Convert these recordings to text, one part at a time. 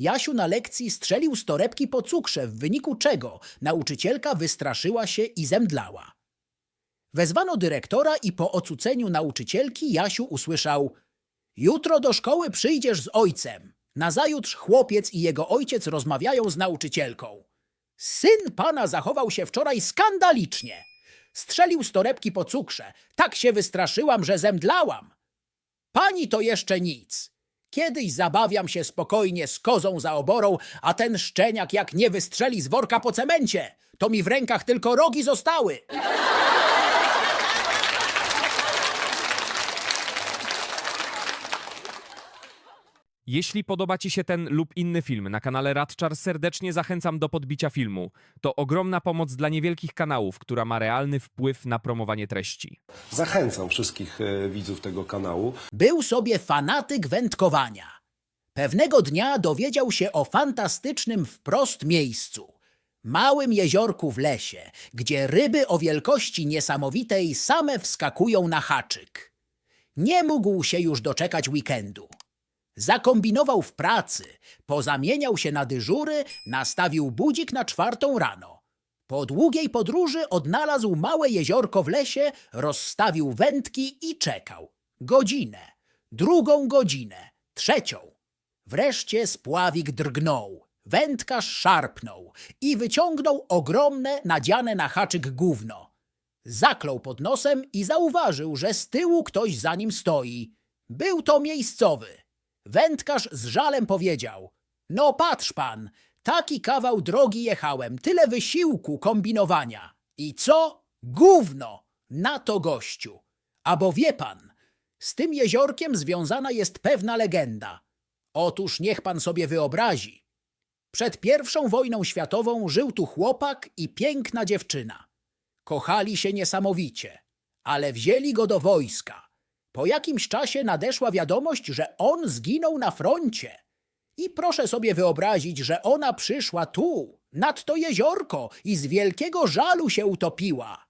Jasiu na lekcji strzelił z torebki po cukrze, w wyniku czego nauczycielka wystraszyła się i zemdlała. Wezwano dyrektora i po ocuceniu nauczycielki Jasiu usłyszał Jutro do szkoły przyjdziesz z ojcem. Nazajutrz chłopiec i jego ojciec rozmawiają z nauczycielką. Syn pana zachował się wczoraj skandalicznie. Strzelił z torebki po cukrze. Tak się wystraszyłam, że zemdlałam. Pani to jeszcze nic. Kiedyś zabawiam się spokojnie z kozą za oborą, a ten szczeniak jak nie wystrzeli z worka po cemencie, to mi w rękach tylko rogi zostały. Jeśli podoba Ci się ten lub inny film na kanale Radczar, serdecznie zachęcam do podbicia filmu. To ogromna pomoc dla niewielkich kanałów, która ma realny wpływ na promowanie treści. Zachęcam wszystkich e, widzów tego kanału. Był sobie fanatyk wędkowania. Pewnego dnia dowiedział się o fantastycznym wprost miejscu. Małym jeziorku w lesie, gdzie ryby o wielkości niesamowitej same wskakują na haczyk. Nie mógł się już doczekać weekendu. Zakombinował w pracy, pozamieniał się na dyżury, nastawił budzik na czwartą rano. Po długiej podróży odnalazł małe jeziorko w lesie, rozstawił wędki i czekał. Godzinę, drugą godzinę, trzecią. Wreszcie spławik drgnął, wędkarz szarpnął i wyciągnął ogromne, nadziane na haczyk gówno. Zaklął pod nosem i zauważył, że z tyłu ktoś za nim stoi. Był to miejscowy. Wędkarz z żalem powiedział: No patrz pan, taki kawał drogi jechałem, tyle wysiłku, kombinowania. I co? Gówno! Na to gościu. A bo wie pan, z tym jeziorkiem związana jest pewna legenda. Otóż niech pan sobie wyobrazi. Przed pierwszą wojną światową żył tu chłopak i piękna dziewczyna. Kochali się niesamowicie, ale wzięli go do wojska. Po jakimś czasie nadeszła wiadomość, że on zginął na froncie. I proszę sobie wyobrazić, że ona przyszła tu, nad to jeziorko i z wielkiego żalu się utopiła.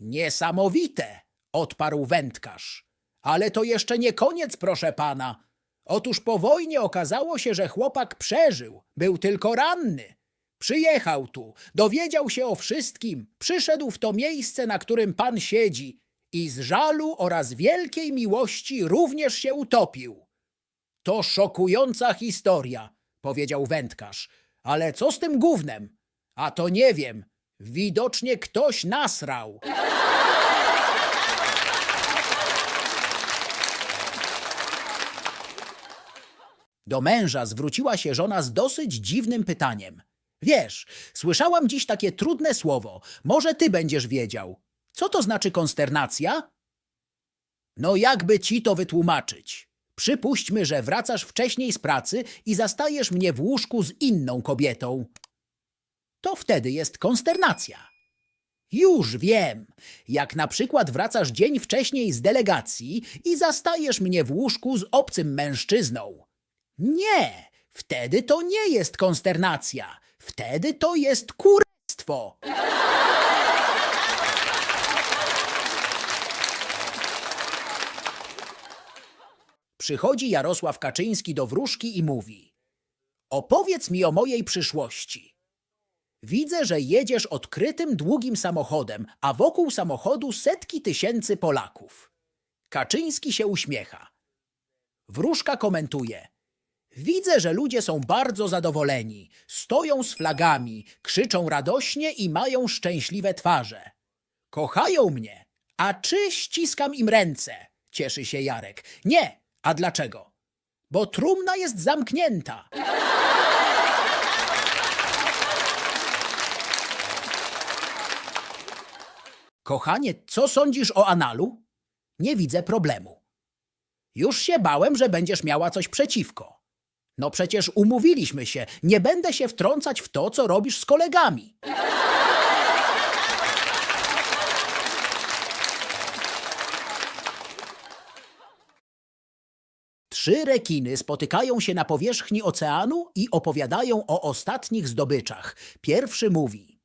Niesamowite, odparł wędkarz. Ale to jeszcze nie koniec, proszę pana. Otóż po wojnie okazało się, że chłopak przeżył, był tylko ranny. Przyjechał tu, dowiedział się o wszystkim, przyszedł w to miejsce, na którym pan siedzi i z żalu oraz wielkiej miłości również się utopił. To szokująca historia, powiedział wędkarz. Ale co z tym gównem? A to nie wiem. Widocznie ktoś nasrał. Do męża zwróciła się żona z dosyć dziwnym pytaniem. Wiesz, słyszałam dziś takie trudne słowo. Może ty będziesz wiedział. Co to znaczy konsternacja? No jakby ci to wytłumaczyć? Przypuśćmy, że wracasz wcześniej z pracy i zastajesz mnie w łóżku z inną kobietą. To wtedy jest konsternacja. Już wiem. Jak na przykład wracasz dzień wcześniej z delegacji i zastajesz mnie w łóżku z obcym mężczyzną. Nie, wtedy to nie jest konsternacja. Wtedy to jest kurestwo. Przychodzi Jarosław Kaczyński do wróżki i mówi: Opowiedz mi o mojej przyszłości. Widzę, że jedziesz odkrytym, długim samochodem, a wokół samochodu setki tysięcy Polaków. Kaczyński się uśmiecha. Wróżka komentuje: Widzę, że ludzie są bardzo zadowoleni, stoją z flagami, krzyczą radośnie i mają szczęśliwe twarze. Kochają mnie, a czy ściskam im ręce? Cieszy się Jarek. Nie, a dlaczego? Bo trumna jest zamknięta. Kochanie, co sądzisz o analu? Nie widzę problemu. Już się bałem, że będziesz miała coś przeciwko. No przecież umówiliśmy się, nie będę się wtrącać w to, co robisz z kolegami. Trzy rekiny spotykają się na powierzchni oceanu i opowiadają o ostatnich zdobyczach. Pierwszy mówi: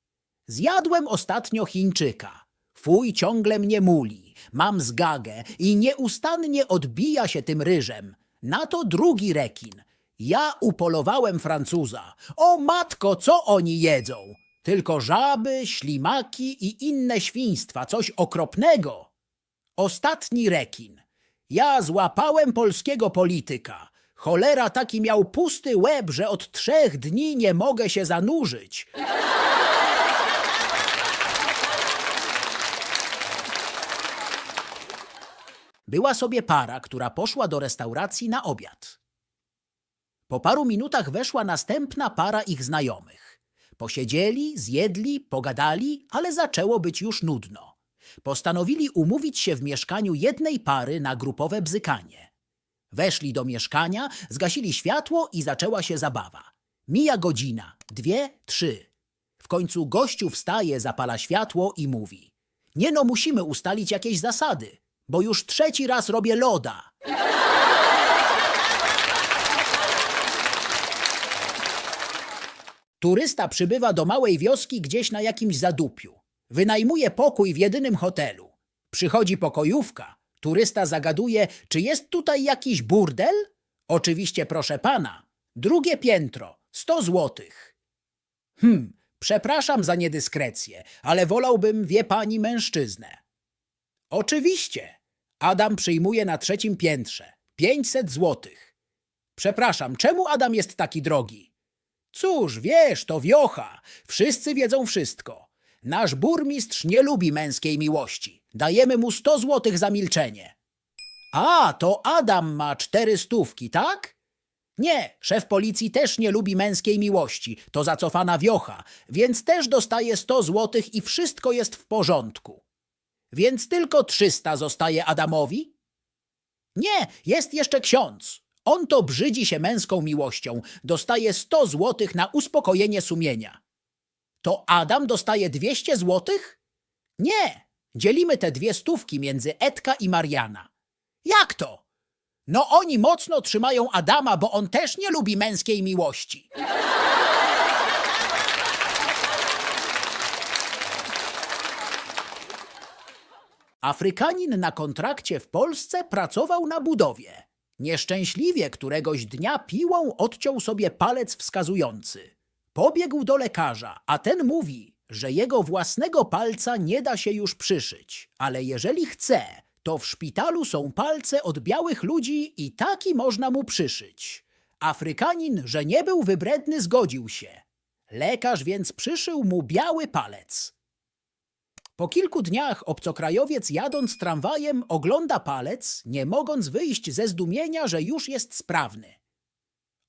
Zjadłem ostatnio Chińczyka. Fuj ciągle mnie muli. Mam zgagę i nieustannie odbija się tym ryżem. Na to drugi rekin. Ja upolowałem Francuza. O matko, co oni jedzą? Tylko żaby, ślimaki i inne świństwa, coś okropnego. Ostatni rekin. Ja złapałem polskiego polityka. Cholera taki miał pusty łeb, że od trzech dni nie mogę się zanurzyć. Była sobie para, która poszła do restauracji na obiad. Po paru minutach weszła następna para ich znajomych. Posiedzieli, zjedli, pogadali, ale zaczęło być już nudno. Postanowili umówić się w mieszkaniu jednej pary na grupowe bzykanie. Weszli do mieszkania, zgasili światło i zaczęła się zabawa. Mija godzina, dwie, trzy. W końcu gościu wstaje, zapala światło i mówi: Nie no, musimy ustalić jakieś zasady, bo już trzeci raz robię loda. Turysta przybywa do małej wioski gdzieś na jakimś zadupiu. Wynajmuje pokój w jedynym hotelu. Przychodzi pokojówka. Turysta zagaduje, czy jest tutaj jakiś burdel? Oczywiście, proszę pana. Drugie piętro, 100 złotych. Hm, przepraszam za niedyskrecję, ale wolałbym, wie pani, mężczyznę. Oczywiście. Adam przyjmuje na trzecim piętrze. 500 złotych. Przepraszam, czemu Adam jest taki drogi? Cóż, wiesz, to wiocha. Wszyscy wiedzą wszystko. Nasz burmistrz nie lubi męskiej miłości. Dajemy mu 100 złotych za milczenie. A, to Adam ma cztery stówki, tak? Nie, szef policji też nie lubi męskiej miłości. To zacofana wiocha, więc też dostaje 100 złotych i wszystko jest w porządku. Więc tylko 300 zostaje Adamowi? Nie, jest jeszcze ksiądz. On to brzydzi się męską miłością. Dostaje 100 złotych na uspokojenie sumienia. To Adam dostaje 200 złotych? Nie, dzielimy te dwie stówki między Edka i Mariana. Jak to? No oni mocno trzymają Adama, bo on też nie lubi męskiej miłości. Afrykanin na kontrakcie w Polsce pracował na budowie. Nieszczęśliwie któregoś dnia piłą odciął sobie palec wskazujący. Pobiegł do lekarza, a ten mówi, że jego własnego palca nie da się już przyszyć, ale jeżeli chce, to w szpitalu są palce od białych ludzi i taki można mu przyszyć. Afrykanin, że nie był wybredny, zgodził się. Lekarz więc przyszył mu biały palec. Po kilku dniach obcokrajowiec jadąc tramwajem ogląda palec, nie mogąc wyjść ze zdumienia, że już jest sprawny.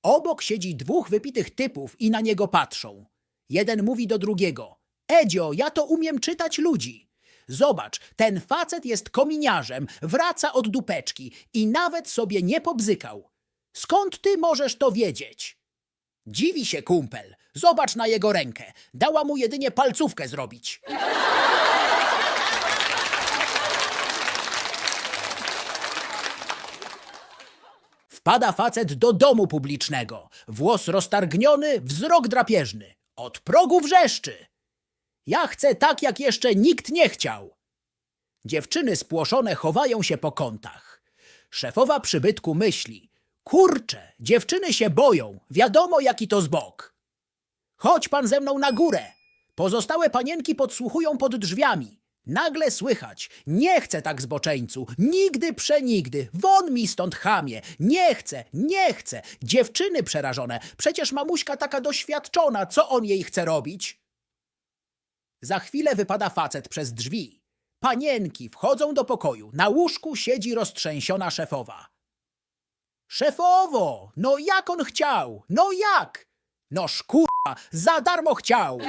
Obok siedzi dwóch wypitych typów i na niego patrzą. Jeden mówi do drugiego: Edzio, ja to umiem czytać ludzi. Zobacz, ten facet jest kominiarzem, wraca od dupeczki i nawet sobie nie pobzykał. Skąd ty możesz to wiedzieć? Dziwi się kumpel. Zobacz na jego rękę. Dała mu jedynie palcówkę zrobić. Wpada facet do domu publicznego. Włos roztargniony, wzrok drapieżny. Od progu wrzeszczy. Ja chcę tak, jak jeszcze nikt nie chciał. Dziewczyny spłoszone chowają się po kątach. Szefowa przybytku myśli. Kurcze, dziewczyny się boją. Wiadomo, jaki to zbok. Chodź pan ze mną na górę. Pozostałe panienki podsłuchują pod drzwiami. Nagle słychać. Nie chcę tak zboczeńcu. Nigdy przenigdy. Won mi stąd chamie. Nie chcę, nie chcę. Dziewczyny przerażone. Przecież mamuśka taka doświadczona. Co on jej chce robić? Za chwilę wypada facet przez drzwi. Panienki wchodzą do pokoju. Na łóżku siedzi roztrzęsiona szefowa. Szefowo, no jak on chciał? No jak? No szkurwa, za darmo chciał.